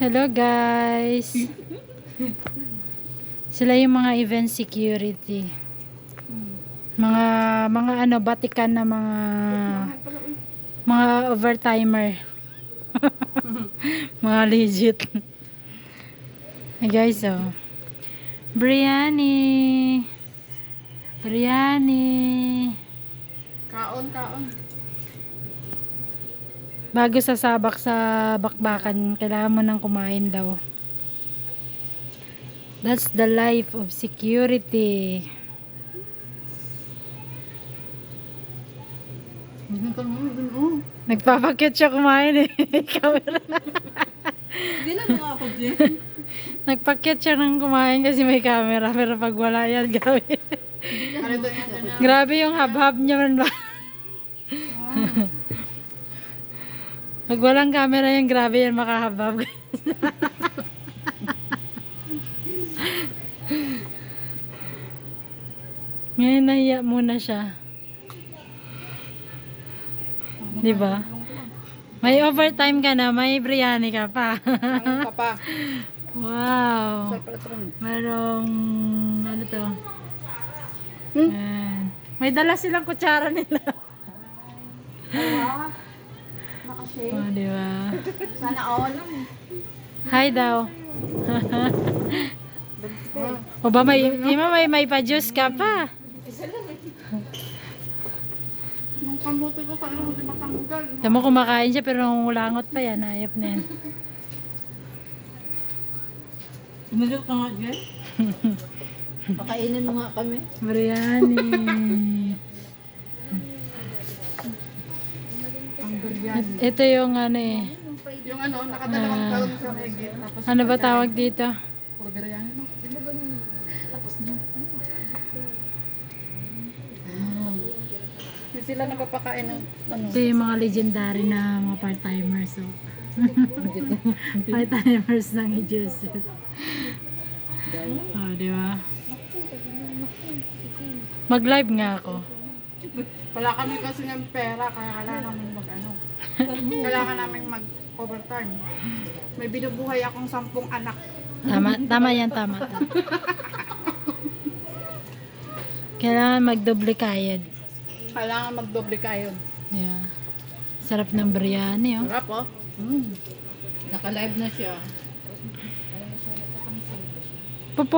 Hello guys. Sila yung mga event security. Mga mga ano batikan na mga mga overtimer. mga legit. Hey guys, oh. Biryani. Bago sasabak sa bakbakan, kailangan mo nang kumain daw. That's the life of security. Nagpapakit siya kumain eh. Camera. Hindi na mga ako dyan. Nagpakit siya ng kumain kasi may camera. Pero pag wala yan, na. grabe yung hab-hab niya man ba? pag walang camera yan, grabe yan makahabab. Ngayon nahiya muna siya. Di ba? May overtime ka na, may biryani ka pa. Ang papa. wow. Merong, ano to? Ayan. May dala silang kutsara nila. Makasay. oh, di ba? Sana all. Hi daw. o ba may, ima may, may pa-juice ka pa. Nung kamuti ko sa ano, hindi matanggal. Tama kumakain siya pero nangungulangot pa yan. Ayop na yan. Tumagal ka nga dyan? Pakainin mo nga kami. Biryani. Ito yung ano eh. Yung ano, nakadalawang Ah. taon sa higit. Tapos Ano ba tawag dito? no? Tapos na. Hindi sila nagpapakain ng ano. Ito yung mga legendary na mga part-timers. So. part-timers ng Joseph. Oh, di ba? Mag-live nga ako. Wala kami kasi ng pera, kaya mag ano. Kailangan namin mag-overtime. May binubuhay akong sampung anak. Tama, tama yan, tama. tama. Kailangan magdoble kayod. Kailangan magdoble kayod. Yeah. Sarap ng biryani, oh. Sarap, oh. Mm. Naka-live na siya. Popo